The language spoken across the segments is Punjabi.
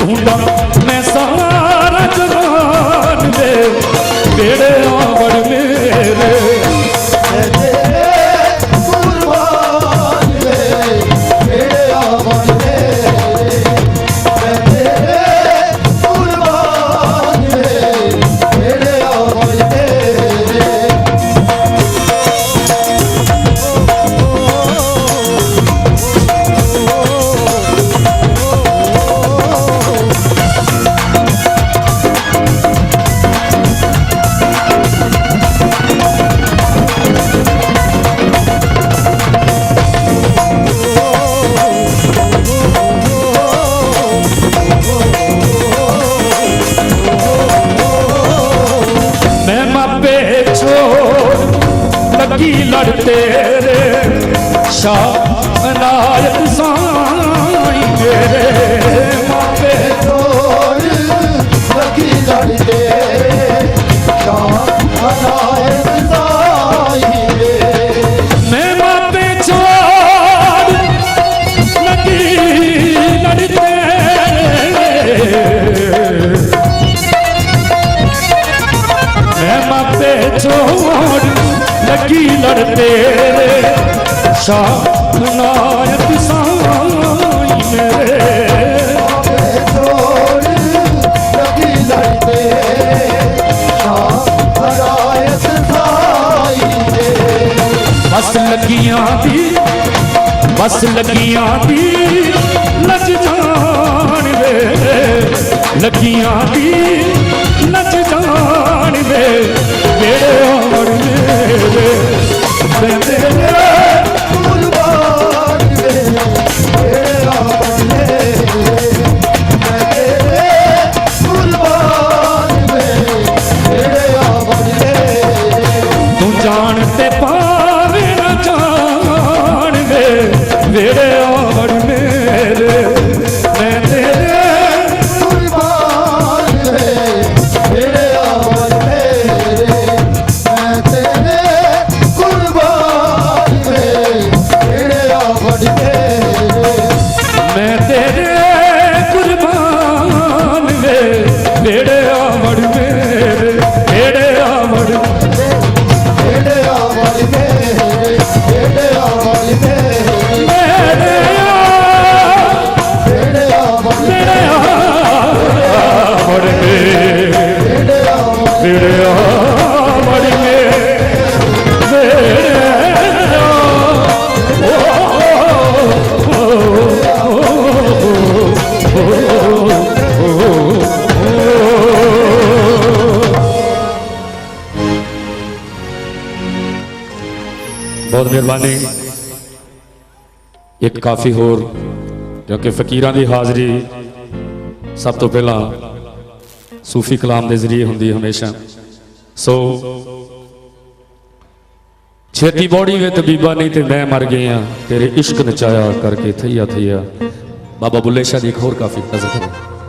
ভুলন ਛੋੜ ਲੱਗੀ ਲੜ ਤੇਰੇ ਸ਼ਾਹ ਅਨਾਇਤ ਸਾਈਂ ਮੇਰੇ ਮਾਪੇ ਲੱਗੀ ਲੜਦੇ ਸ਼ਾਹ ਅਨਾਇਤ ਸਾਈ ਵੇ ਬਸ ਲੱਗੀਆਂ ਦੀ, ਬਸ ਲੱਗੀਆਂ ਦੀ ਨੱਚ ਜਾਣ ਵੇ ਲੱਗੀਆਂ ਦੀ রে ਬਹੁਤ ਮਿਹਰਬਾਨੀ। ਇੱਕ ਕਾਫੀ ਹੋਰ ਕਿਉਂਕਿ ਫਕੀਰਾਂ ਦੀ ਹਾਜ਼ਰੀ ਸਭ ਤੋਂ ਪਹਿਲਾਂ ਸੂਫੀ ਕਲਾਮ ਦੇ ਜ਼ਰੀਏ ਹੁੰਦੀ ਹਮੇਸ਼ਾ। ਸੋ, ਛੇਤੀ ਬੋੜੀ ਵੇ ਤਬੀਬਾ ਨਹੀਂ ਤੇ ਮੈਂ ਮਰ ਗਿਆ ਤੇਰੇ ਇਸ਼ਕ ਨਚਾਇਆ ਕਰਕੇ ਥਈਆ ਥਈਆ ਬਾਬਾ ਬੁੱਲੇ ਸ਼ਾਹ ਦੀ ਇੱਕ ਹੋਰ ਕਾਫੀ ਨਜ਼ਰ ਕਰੋ।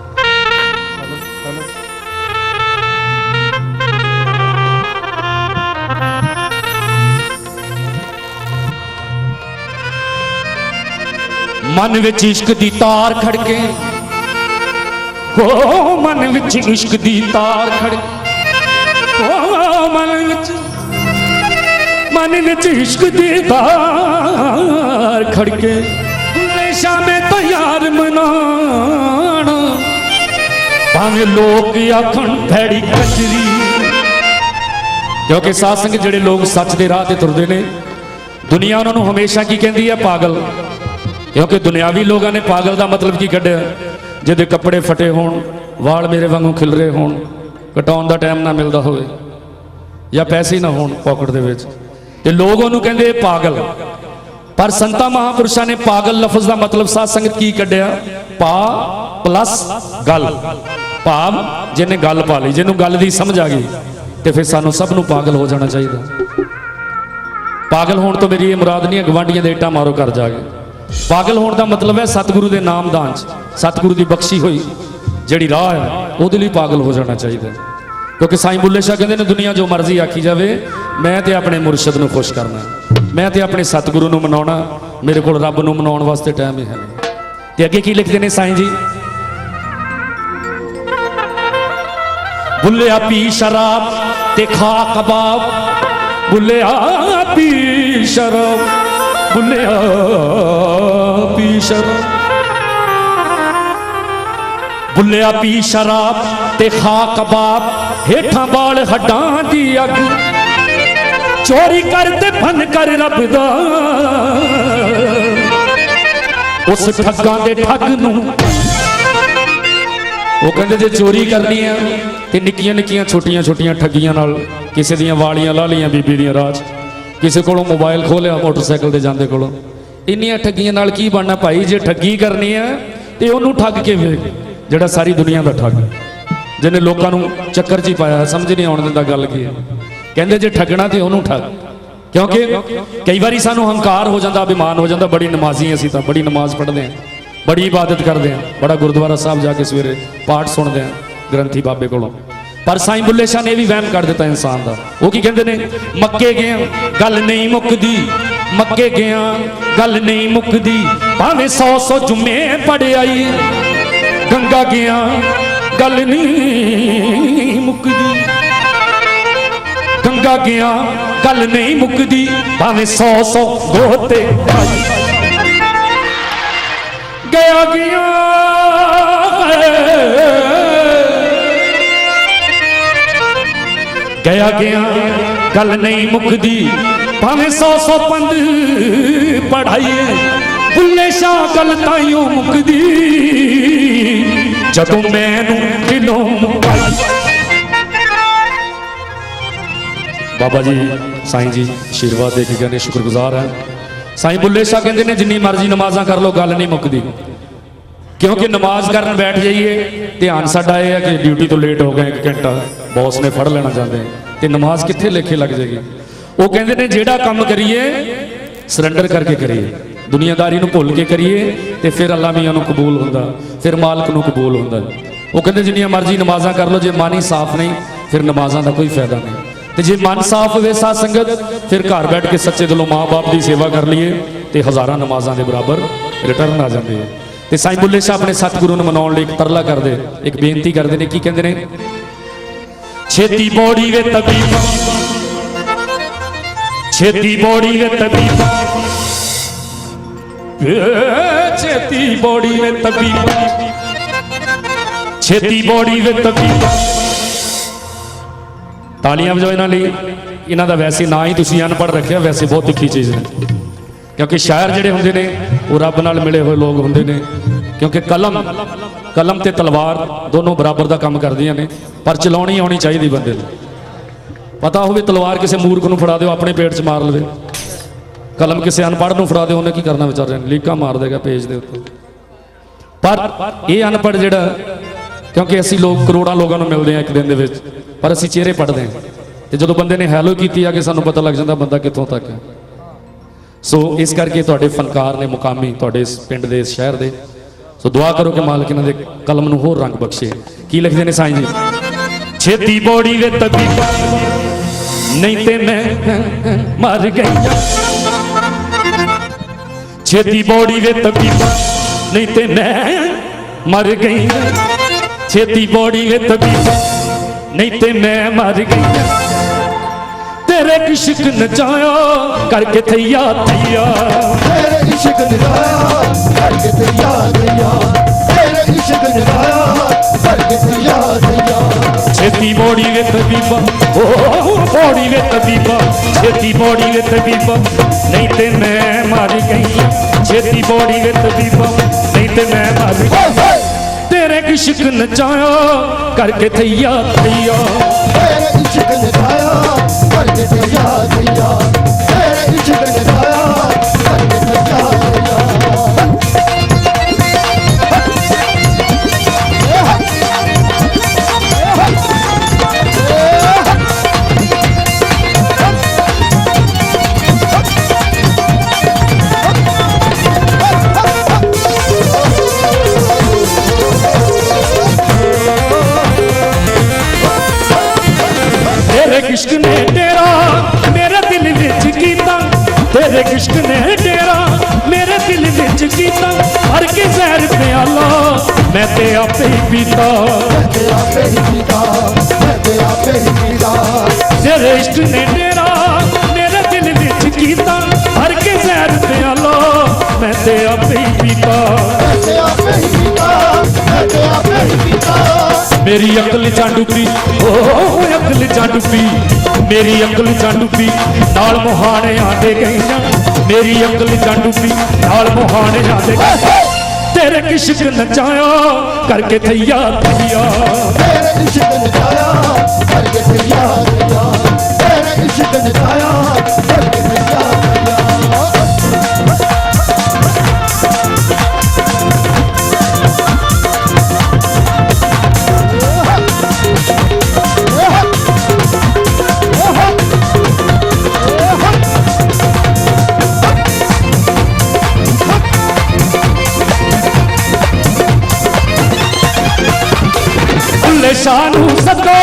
ਮਨ ਵਿੱਚ ਇਸ਼ਕ ਦੀ ਤਾਰ ਖੜਕੇ। ਹੋ ਮਨ ਵਿੱਚ ਇਸ਼ਕ ਦੀ ਤਾਰ ਖੜਕੇ। ਹੋ ਮਨ ਵਿੱਚ ਮਨ ਵਿੱਚ ਇਸ਼ਕ ਦੀ ਤਾਰ ਖੜਕੇ। ਨਸ਼ਾ ਮੈਂ ਤਾਂ ਯਾਰ ਮਨਾਣਾ। ਭਾਵੇਂ ਲੋਕ ਆਖਣ, ਭੈੜੀ ਕੰਜਰੀ ਕਿਉਂਕਿ ਸਾਧ ਸੰਗਤ ਜਿਹੜੇ ਲੋਕ ਸੱਚ ਦੇ ਰਾਹ ਤੇ ਤੁਰਦੇ ਨੇ, ਦੁਨੀਆ ਉਹਨਾਂ ਨੂੰ ਹਮੇਸ਼ਾ ਕੀ ਕਹਿੰਦੀ ਹੈ ਪਾਗਲ? ਕਿਉਂਕਿ ਦੁਨਿਆਵੀ ਲੋਕਾਂ ਨੇ ਪਾਗਲ ਦਾ ਮਤਲਬ ਕੀ ਕੱਢਿਆ? ਜਿਹਦੇ ਕੱਪੜੇ ਫਟੇ ਹੋਣ, ਵਾਲ ਮੇਰੇ ਵਾਂਗੂ ਖਿਲਰੇ ਹੋਣ, ਕਟਾਉਣ ਦਾ ਟਾਈਮ ਨਾ ਮਿਲਦਾ ਹੋਵੇ ਜਾਂ ਪੈਸੇ ਨਾ ਹੋਣ ਪਾਕਟ ਦੇ ਵਿੱਚ। ਤੇ ਲੋਕ ਉਹਨੂੰ ਕਹਿੰਦੇ ਪਾਗਲ। ਪਰ ਸੰਤਾ ਮਹਾਪੁਰਸ਼ਾਂ ਨੇ ਪਾਗਲ ਲਫ਼ਜ਼ ਦਾ ਮਤਲਬ ਸਾਧ ਸੰਗਤ ਕੀ ਕੱਢਿਆ? ਪਾ ਪਲੱਸ ਗੱਲ। ਭਾਵ ਜਿਹਨੇ ਗੱਲ ਪਾ ਲਈ, ਜਿਹਨੂੰ ਗੱਲ ਦੀ ਸਮਝ ਆ ਗਈ, ਤੇ ਫਿਰ ਸਾਨੂੰ ਸਭ ਨੂੰ ਪਾਗਲ ਹੋ ਜਾਣਾ ਚਾਹੀਦਾ। ਪਾਗਲ ਹੋਣ ਤੋਂ ਮੇਰੀ ਇਹ ਮੁਰਾਦ ਨਹੀਂ ਹੈ ਗਵਾਂਡੀਆਂ ਦੇ ਇੱਟਾਂ ਮਾਰੋ ਘਰ ਜਾ ਕੇ। ਪਾਗਲ ਹੋਣ ਦਾ ਮਤਲਬ ਹੈ ਸਤਿਗੁਰੂ ਦੇ ਨਾਮਦਾਨ ਚ। ਸਤਿਗੁਰੂ ਦੀ ਬਖਸ਼ੀ ਹੋਈ, ਜਿਹੜੀ ਰਾਹ ਹੈ, ਉਹਦੇ ਲਈ ਪਾਗਲ ਹੋ ਜਾਣਾ ਚਾਹੀਦਾ ਕਿਉਂਕਿ ਸਾਈਂ ਬੁੱਲੇ ਸ਼ਾਹ ਕਹਿੰਦੇ ਨੇ, ਦੁਨੀਆ ਜੋ ਮਰਜ਼ੀ ਆਖੀ ਜਾਵੇ, ਮੈਂ ਤੇ ਆਪਣੇ ਮੁਰਸ਼ਿਦ ਨੂੰ ਖੁਸ਼ ਕਰਨਾ ਮੈਂ ਤੇ ਆਪਣੇ ਸਤਿਗੁਰੂ ਨੂੰ ਮਨਾਉਣਾ ਮੇਰੇ ਕੋਲ ਰੱਬ ਨੂੰ ਮਨਾਉਣ ਵਾਸਤੇ ਟਾਈਮ ਹੀ ਹੈ ਤੇ ਅੱਗੇ ਕੀ ਲਿਖਦੇ ਨੇ ਸਾਈਂ ਜੀ? ਬੁੱਲਿਆ ਪੀ ਸ਼ਰਾਬ ਤੇ ਖਾ ਕਬਾਬ ਬੁੱਲਿਆ ਪੀ ਸ਼ਰਾਬ। ਭੁੱਲਿਆ ਪੀ ਸ਼ਰਾਬ ਬੁੱਲਿਆ ਪੀ ਸ਼ਰਾਬ ਤੇ ਖਾ ਕਬਾਬ ਹੇਠਾਂ ਬਾਲ ਹੱਡਾਂ ਦੀ ਅੱਗ। ਚੋਰੀ ਕਰ ਤੇ ਫਨ ਕਰ ਰੱਬ ਦਾ। ਉਸ ਠੱਗਾਂ ਦੇ ਠੱਗ ਨੂੰ ਉਹ ਕਹਿੰਦੇ ਜੇ ਚੋਰੀ ਕਰਨੀ ਆ, ਤੇ ਨਿੱਕੀਆਂ ਨਿੱਕੀਆਂ ਛੋਟੀਆਂ ਛੋਟੀਆਂ ਠੱਗੀਆਂ ਨਾਲ ਕਿਸੇ ਦੀਆਂ ਵਾਲੀਆਂ ਲਾ ਲੀਆਂ ਬੀਬੀ ਦੀਆਂ ਰਾਜ। ਕਿਸੇ ਕੋਲੋਂ ਮੋਬਾਈਲ ਖੋਲਿਆ, ਮੋਟਰਸਾਈਕਲ ਤੇ ਜਾਂਦੇ ਕੋਲੋਂ। ਇੰਨੀਆਂ ਠੱਗੀਆਂ ਨਾਲ ਕੀ ਬਣਨਾ ਭਾਈ? ਜੇ ਠੱਗੀ ਕਰਨੀ ਆ, ਤੇ ਉਹਨੂੰ ਠੱਗ ਕੇ ਵੇਖ, ਜਿਹੜਾ ਸਾਰੀ ਦੁਨੀਆ ਦਾ ਠੱਗ ਜਿਹਨੇ ਲੋਕਾਂ ਨੂੰ ਚੱਕਰ 'ਚ ਹੀ ਪਾਇਆ, ਸਮਝ ਨਹੀਂ ਆਉਣ ਦਿੰਦਾ ਗੱਲ ਕੀ ਹੈ ਕਹਿੰਦੇ ਜੇ ਠੱਗਣਾ ਤੇ ਉਹਨੂੰ ਠੱਗ। ਕਿਉਂਕਿ ਕਈ ਵਾਰੀ ਸਾਨੂੰ ਹੰਕਾਰ ਹੋ ਜਾਂਦਾ, ਅਭਿਮਾਨ ਹੋ ਜਾਂਦਾ, ਬੜੀ ਨਮਾਜ਼ੀ ਅਸੀਂ ਤਾਂ, ਬੜੀ ਨਮਾਜ਼ ਪੜ੍ਹਦੇ ਹਾਂ ਬੜੀ ਇਬਾਦਤ ਕਰਦੇ ਹਾਂ ਬੜਾ ਗੁਰਦੁਆਰਾ ਸਾਹਿਬ ਜਾ ਕੇ ਸਵੇਰੇ ਪਾਠ ਸੁਣਦੇ ਹਾਂ ਗ੍ਰੰਥੀ ਬਾਬੇ ਕੋਲੋਂ। ਪਰ ਸਾਈਂ ਬੁੱਲੇ ਸ਼ਾਹ ਨੇ ਵੀ ਵਹਿਮ ਕਰ ਦਿੱਤਾ ਇਨਸਾਨ ਦਾ। ਉਹ ਕੀ ਕਹਿੰਦੇ ਨੇ? ਮੱਕੇ ਗਿਆ, ਗੱਲ ਨਹੀਂ ਮੁੱਕਦੀ। ਮੱਕੇ ਗਿਆ, ਗੱਲ ਨਹੀਂ ਮੁੱਕਦੀ। ਭਾਵੇਂ 100 100 ਜੁਮੇ ਆਈ। ਗੰਗਾ ਗਿਆ, ਗੱਲ ਨਹੀਂ ਮੁੱਕਦੀ। ਗੰਗਾ ਗਿਆ, ਗੱਲ ਨਹੀਂ ਮੁੱਕਦੀ। ਭਾਵੇਂ 100 100 ਗੋਤੇ ਖਾਈ ਗਿਆ ਗਿਆ। ਗਿਆ ਗਿਆ, ਗੱਲ ਨਹੀਂ ਮੁੱਕਦੀ। ਭਾਵੇਂ 100 100 ਪੰਦ ਪੜਾਈਏ ਬੁੱਲੇ ਸ਼ਾਹ ਗੱਲ ਤਾਈਓ ਮੁੱਕਦੀ। ਜਦੋਂ ਮੈਨੂੰ ਦਿਲੋਂ ਮੁਕਾਈ ਬਾਬਾ ਜੀ, ਸਾਈਂ ਜੀ, ਆਸ਼ੀਰਵਾਦ ਦੇ ਕੇ ਕਹਿੰਦੇ ਸ਼ੁਕਰਗੁਜ਼ਾਰ ਹਾਂ। ਸਾਈਂ ਬੁੱਲੇ ਸ਼ਾਹ ਕਹਿੰਦੇ ਨੇ, ਜਿੰਨੀ ਮਰਜ਼ੀ ਨਮਾਜ਼ਾਂ ਕਰ ਲਓ, ਗੱਲ ਨਹੀਂ ਮੁੱਕਦੀ। ਕਿਉਂਕਿ ਨਮਾਜ਼ ਕਰਨ ਬੈਠ ਜਾਈਏ, ਧਿਆਨ ਸਾਡਾ ਇਹ ਹੈ ਕਿ ਡਿਊਟੀ ਤੋਂ ਲੇਟ ਹੋ ਗਏ, ਇੱਕ ਘੰਟਾ। ਬੌਸ ਨੇ ਫੜ ਲੈਣਾ ਚਾਹੁੰਦੇ ਤੇ ਨਮਾਜ਼ ਕਿੱਥੇ ਲੇਖੇ ਲੱਗ ਜਾਏਗੀ? ਉਹ ਕਹਿੰਦੇ ਨੇ, ਜਿਹੜਾ ਕੰਮ ਕਰੀਏ ਸਰੈਂਡਰ ਕਰਕੇ ਕਰੀਏ। ਦੁਨੀਆਦਾਰੀ ਨੂੰ ਭੁੱਲ ਕੇ ਕਰੀਏ, ਤੇ ਫਿਰ ਅੱਲਾ ਮੀਆਂ ਨੂੰ ਕਬੂਲ ਹੁੰਦਾ, ਫਿਰ ਮਾਲਕ ਨੂੰ ਕਬੂਲ ਹੁੰਦਾ। ਉਹ ਕਹਿੰਦੇ, ਜਿੰਨੀਆਂ ਮਰਜ਼ੀ ਨਮਾਜ਼ਾਂ ਕਰ ਲਓ, ਜੇ ਮਨ ਹੀ ਸਾਫ਼ ਨਹੀਂ, ਫਿਰ ਨਮਾਜ਼ਾਂ ਦਾ ਕੋਈ ਫਾਇਦਾ ਨਹੀਂ। ਤੇ ਜੇ ਮਨ ਸਾਫ਼ ਹੋਵੇ ਸਾਧ ਸੰਗਤ, ਫਿਰ ਘਰ ਬੈਠ ਕੇ ਸੱਚੇ ਦਿਲੋਂ ਮਾਂ-ਬਾਪ ਦੀ ਸੇਵਾ ਕਰ ਲਈਏ, ਤੇ ਹਜ਼ਾਰਾਂ ਨਮਾਜ਼ਾਂ ਦੇ ਬਰਾਬਰ ਰਿਟਰਨ ਆ ਜਾਂਦੇ ਆ। ਤੇ ਸਾਈਂ ਬੁੱਲੇ ਸਾਹਿਬ ਆਪਣੇ ਸਤਿਗੁਰੂ ਨੂੰ ਮਨਾਉਣ ਲਈ ਇੱਕ ਤਰਲਾ ਕਰਦੇ, ਇੱਕ ਬੇਨਤੀ ਕਰਦੇ ਨੇ, ਕੀ ਕਹਿੰਦੇ ਨੇ? ਛੇਤੀ ਬੋੜੀ ਵੇ ਤਬੀਬ। ਛੇਤੀ ਬੋੜੀ ਵੇ ਤਬੀਬ। ਛੇਤੀ ਬੋੜੀ ਵੇ ਤਬੀਬ। ਛੇਤੀ ਬੋੜੀ ਵੇ ਤਬੀਬ। ਤਾਲੀਆਂ ਵਜਾਓ ਇਹਨਾਂ ਲਈ। ਇਹਨਾਂ ਦਾ ਵੈਸੇ ਨਾ ਹੀ ਤੁਸੀਂ ਅਨਪੜ੍ਹ ਰੱਖਿਆ, ਵੈਸੇ ਬਹੁਤ ਤਿੱਖੀ ਚੀਜ਼ ਨੇ। ਕਿਉਂਕਿ ਸ਼ਾਇਰ ਜਿਹੜੇ ਹੁੰਦੇ ਨੇ, ਉਹ ਰੱਬ ਨਾਲ ਮਿਲੇ ਹੋਏ ਲੋਕ ਹੁੰਦੇ ਨੇ। ਕਿਉਂਕਿ ਕਲਮ ਕਲਮ ਤੇ ਤਲਵਾਰ ਦੋਨੋਂ ਬਰਾਬਰ ਦਾ ਕੰਮ ਕਰਦੀਆਂ ਨੇ, ਪਰ ਚਲਾਉਣੀ ਆਉਣੀ ਚਾਹੀਦੀ ਬੰਦੇ ਨੂੰ। ਪਤਾ ਹੋਵੇ ਤਲਵਾਰ ਕਿਸੇ ਮੂਰਖ ਨੂੰ ਫੜਾ ਦਿਓ, ਆਪਣੇ ਪੇਟ 'ਚ ਮਾਰ ਲਵੇ। ਕਲਮ ਕਿਸੇ ਅਨਪੜ੍ਹ ਨੂੰ ਫੜਾ ਦਿਓ, ਉਹਨੇ ਕੀ ਕਰਨਾ ਵਿਚਾਰੇ ਨੇ? ਲੀਕਾ ਮਾਰ ਦੇਗਾ ਪੇਜ ਦੇ ਉੱਤੇ। ਪਰ ਇਹ ਅਨਪੜ੍ਹ ਜਿਹੜਾ, ਕਿਉਂਕਿ ਅਸੀਂ ਲੋਕ ਕਰੋੜਾਂ ਲੋਕਾਂ ਨੂੰ ਮਿਲਦੇ ਆ ਇੱਕ ਦਿਨ ਦੇ ਵਿੱਚ, ਪਰ ਅਸੀਂ ਚਿਹਰੇ ਪੜਦੇ ਹਾਂ। ਤੇ ਜਦੋਂ ਬੰਦੇ ਨੇ ਹੈਲੋ ਕੀਤੀ ਆ ਕਿ ਸਾਨੂੰ ਪਤਾ ਲੱਗ ਜਾਂਦਾ ਬੰਦਾ ਕਿੱਥੋਂ ਤੱਕ ਹੈ। ਸੋ ਇਸ ਕਰਕੇ ਤੁਹਾਡੇ ਫਨਕਾਰ ਨੇ ਮੁਕਾਮੀ ਤੁਹਾਡੇ ਇਸ ਪਿੰਡ ਦੇ ਇਸ ਸ਼ਹਿਰ ਦੇ। ਸੋ ਦੁਆ ਕਰੋ ਕਿ ਮਾਲਕ ਇਹਨਾਂ ਦੇ ਕਲਮ ਨੂੰ ਹੋਰ ਰੰਗ ਬਖਸ਼ੇ। ਕੀ ਲਿਖਦੇ ਨੇ ਸਾਈਂ ਜੀ? ਛੇਤੀ ਬੋੜੀ ਵੇ ਤਬੀਬਾ ਨਹੀਂ ਤੇ ਮੈਂ ਮਰ ਗਈਆਂ ਛੇਤੀ ਬੋੜੀ ਵੇ ਤਬੀਬਾ ਨਹੀਂ ਤੇ ਮੈਂ ਮਰ ਗਈ ਛੇਤੀ ਬੋੜੀ ਵੇ ਤਬੀਬਾ ਨਹੀਂ ਤੇ ਮੈਂ ਮਰ ਗਈ ਤੇਰੇ ਇਸ਼ਕ ਨਚਾਇਆ ਕਰਕੇ ਥਈਆ ਥਈਆ। ਤੇਰੇ ਇਸ਼ਕ ਨਿਗਾਇਆ ਕਰਕੇ ਤੇ ਯਾਦ ਆ ਤੇਰੇ ਇਸ਼ਕ ਨਿਗਾਇਆ ਕਰਕੇ ਤੇ ਯਾਦ ਆ ਛੇਤੀ ਬੋੜੀ ਵੇ ਤਬੀਬਾ ਓ ਬੋੜੀ ਵੇ ਤਬੀਬਾ। ਛੇਤੀ ਬੋੜੀ ਵੇ ਤਬੀਬਾ ਨਹੀਂ ਤੇ ਮੈਂ ਮਰ ਗਈ ਛੇਤੀ ਬੋੜੀ ਵੇ ਤਬੀਬਾ ਨਹੀਂ ਤੇ ਮੈਂ ਮਰ ਗਈ ਤੇਰੇ ਇਸ਼ਕ ਨਚਾਇਆ ਕਰਕੇ ਥਈਆ ਥਈਆ। ਤੇਰੇ ਇਸ਼ਕ ਨਿਗਾਇਆ ਕਰਕੇ ਤੇ ਯਾਦ ਇਸ਼ਕ ਨੇ ਡੇਰਾ ਮੇਰੇ ਦਿਲ ਵਿੱਚ ਕੀਤਾ ਤੇਰੇ ਇਸ਼ਕ ਨੇ ਡੇਰਾ ਮੇਰੇ ਦਿਲ ਵਿੱਚ ਕੀਤਾ ਹਰ ਕੇ ਜ਼ਹਿਰ ਪਿਆਲਾ ਮੈਂ ਤੇ ਆਪੇ ਹੀ ਪੀਤਾ। ਤੇ ਆਪੇ ਹੀ ਪੀਤਾ ਮੈਂ ਆਪੇ ਹੀ ਪੀਦਾ ਤੇਰੇ ਇਸ਼ਕ ਨੇ ਡੇਰਾ ਜਾਂ ਡੁੱਬੀ ਓ ਅਕਲ ਜਾਂ ਡੁੱਬੀ ਮੇਰੀ ਅਕਲ ਜਾਂ ਡੁੱਬੀ ਨਾਲ ਮੁਹਾਣਿਆਂ ਦੇ ਗਈਆਂ ਮੇਰੀ ਅਕਲ ਜਾਂ ਡੁੱਬੀ ਨਾਲ ਮੁਹਾਣਿਆਂ ਦੇ ਗਈਆਂ ਤੇਰੇ ਕਿਸ਼ਕ ਨਚਾਇਆ ਕਰਕੇ ਥਈਆ ਥਈਆ ਤੇਰੇ ਇਸ਼ਕ ਨਚਾਇਆ ਭੁੱਲੇ ਸ਼ਾਹ ਨੂੰ ਸਦੋ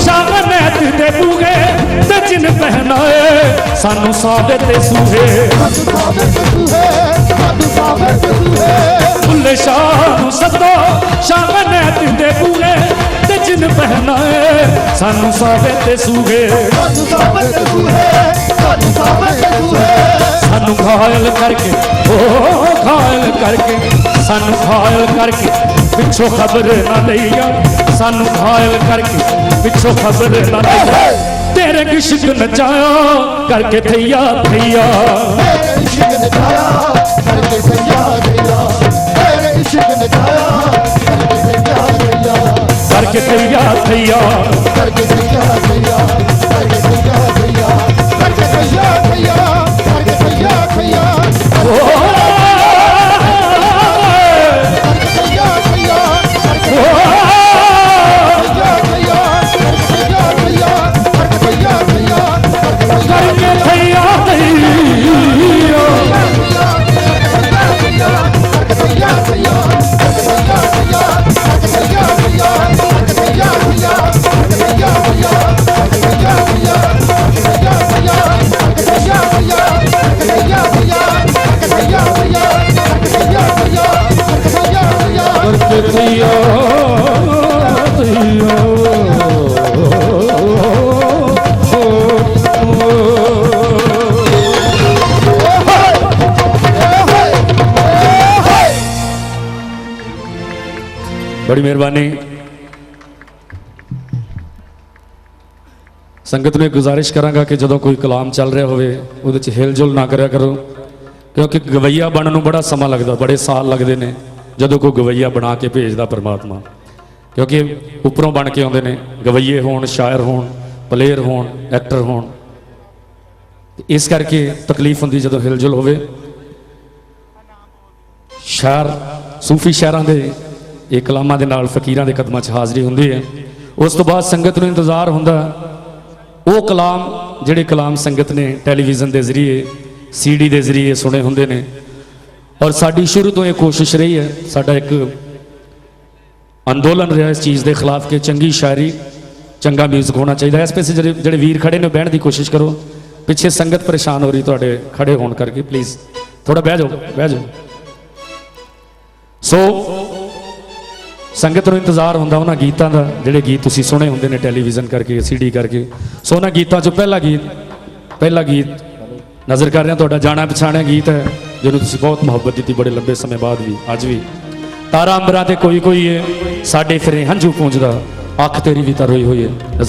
ਸ਼ਾਹ ਨੈਤ ਦੇ ਬੂਗੇ ਤੇ ਜਿਨ ਪਹਿਨਾਏ, ਸਾਨੂੰ ਸਾਬੇ ਤੇ ਸੂਹੇ। ਸਾਧੂ ਸਾਬਤ ਸ਼ਾਹ ਨੂੰ ਸਦੋ ਸ਼ਾਹ ਨੈਤ ਦੇ ਬੂਗੇ ਤੇ ਜਿਨ ਪਹਿਨਾਏ, ਸਾਨੂੰ ਸਾਬੇ ਤੇ ਸੂਹੇ। ਸਾਧੂ ਸਾਬਤ ਤੂੰ ਹੈ ਸਾਨੂੰ ਘਾਇਲ ਕਰਕੇ, ਓ ਘਾਇਲ ਕਰਕੇ, ਸਾਨੂੰ ਘਾਇਲ ਕਰਕੇ, ਪਿੱਛੋਂ ਖਬਰ ਨਾ ਲਈਆ। ਸਾਨੂੰ ਘਾਇਲ ਕਰਕੇ ਪਿੱਛੋਂ ਖਬਰ ਨਾ ਲਈਆ ਤੇਰੇ ਕਿਸ਼ਕ ਨਚਾਇਆ ਕਰਕੇ ਥਈਆ ਥਈਆ। ਤੇਰੇ ਇਸ਼ਕ ਨਚਾਇਆ ਕਰਕੇ ਤੇਰੀਆ ਤੇਰੀਆ ਤੇਰੇ ਇਸ਼ਕ ਨਚਾਇਆ ਕਰਕੇ ਤੇਰੀਆ ਤੇਰੀਆ ਕਰਕੇ ਥਈਆ ਥਈਆ। ਕਰਕੇ ਤੇਰੀਆ ਤੇਰੀਆ ਕਰਕੇ ਤੇਰੀਆ ਤੇਰੀਆ ਬੜੀ ਮਿਹਰਬਾਨੀ। ਸੰਗਤ ਨੂੰ ਗੁਜ਼ਾਰਿਸ਼ ਕਰਾਂਗਾ ਕਿ ਜਦੋਂ ਕੋਈ ਕਲਾਮ ਚੱਲ ਰਿਹਾ ਹੋਵੇ, ਉਹਦੇ 'ਚ ਹਿਲਜੁਲ ਨਾ ਕਰਿਆ ਕਰੋ। ਕਿਉਂਕਿ ਗਵਈਆ ਬਣਨ ਨੂੰ ਬੜਾ ਸਮਾਂ ਲੱਗਦਾ, ਬੜੇ ਸਾਲ ਲੱਗਦੇ ਨੇ, ਜਦੋਂ ਕੋਈ ਗਵਈਆ ਬਣਾ ਕੇ ਭੇਜਦਾ ਪਰਮਾਤਮਾ। ਕਿਉਂਕਿ ਉੱਪਰੋਂ ਬਣ ਕੇ ਆਉਂਦੇ ਨੇ, ਗਵਈਏ ਹੋਣ, ਸ਼ਾਇਰ ਹੋਣ, ਪਲੇਅਰ ਹੋਣ ਐਕਟਰ ਹੋਣ। ਇਸ ਕਰਕੇ ਤਕਲੀਫ ਹੁੰਦੀ ਜਦੋਂ ਹਿਲਜੁਲ ਹੋਵੇ। ਸ਼ਾਇਰ ਸੂਫੀ ਸ਼ਾਇਰਾਂ ਦੇ ਇਹ ਕਲਾਮਾਂ ਦੇ ਨਾਲ ਫਕੀਰਾਂ ਦੇ ਕਦਮਾਂ 'ਚ ਹਾਜ਼ਰੀ ਹੁੰਦੀ ਹੈ। ਉਸ ਤੋਂ ਬਾਅਦ ਸੰਗਤ ਨੂੰ ਇੰਤਜ਼ਾਰ ਹੁੰਦਾ ਉਹ ਕਲਾਮ, ਜਿਹੜੇ ਕਲਾਮ ਸੰਗਤ ਨੇ ਟੈਲੀਵਿਜ਼ਨ ਦੇ ਜ਼ਰੀਏ, ਸੀਡੀ ਦੇ ਜ਼ਰੀਏ ਸੁਣੇ ਹੁੰਦੇ ਨੇ। ਔਰ ਸਾਡੀ ਸ਼ੁਰੂ ਤੋਂ ਇਹ ਕੋਸ਼ਿਸ਼ ਰਹੀ ਹੈ। ਸਾਡਾ ਇੱਕ ਅੰਦੋਲਨ ਰਿਹਾ ਇਸ ਚੀਜ਼ ਦੇ ਖਿਲਾਫ ਕਿ ਚੰਗੀ ਸ਼ਾਇਰੀ, ਚੰਗਾ ਮਿਊਜ਼ਿਕ ਹੋਣਾ ਚਾਹੀਦਾ ਇਸ ਪਾਸੇ ਜਿਹੜੇ ਜਿਹੜੇ ਵੀਰ ਖੜੇ ਨੇ ਬਹਿਣ ਦੀ ਕੋਸ਼ਿਸ਼ ਕਰੋ। ਪਿੱਛੇ ਸੰਗਤ ਪਰੇਸ਼ਾਨ ਹੋ ਰਹੀ ਤੁਹਾਡੇ ਖੜੇ ਹੋਣ ਕਰਕੇ। ਪਲੀਜ਼ ਥੋੜਾ ਬਹਿ ਜਾਓ ਬਹਿ ਜਾਓ। ਸੋ ਸੰਗਤ ਨੂੰ ਇੰਤਜ਼ਾਰ ਹੁੰਦਾ ਉਹਨਾਂ ਗੀਤਾਂ ਦਾ, ਜਿਹੜੇ ਗੀਤ ਤੁਸੀਂ ਸੁਣੇ ਹੁੰਦੇ ਨੇ ਟੈਲੀਵਿਜ਼ਨ ਕਰਕੇ ਸੀਡੀ ਕਰਕੇ। ਸੋ ਉਹਨਾਂ ਗੀਤਾਂ 'ਚੋਂ ਪਹਿਲਾ ਗੀਤ ਪਹਿਲਾ ਗੀਤ, ਨਜ਼ਰ ਕਰ ਰਿਹਾ ਤੁਹਾਡਾ, ਜਾਣਾ ਪਛਾਣਿਆ ਗੀਤ ਹੈ, ਜਿਹਨੂੰ ਤੁਸੀਂ ਬਹੁਤ ਮੁਹੱਬਤ ਦਿੱਤੀ ਬੜੇ ਲੰਬੇ ਸਮੇਂ ਬਾਅਦ ਵੀ, ਅੱਜ ਵੀ। ਤਾਰਾ ਅੰਬਰਾਂ ਤੇ ਕੋਈ ਕੋਈ ਏ, ਸਾਡੇ ਫਿਰੇ ਹੰਝੂ ਪੂੰਝਦਾ, ਅੱਖ ਤੇਰੀ ਵੀ ਤਾਂ ਰੋਈ ਹੋਈ ਏ, ਨਜ਼ਰ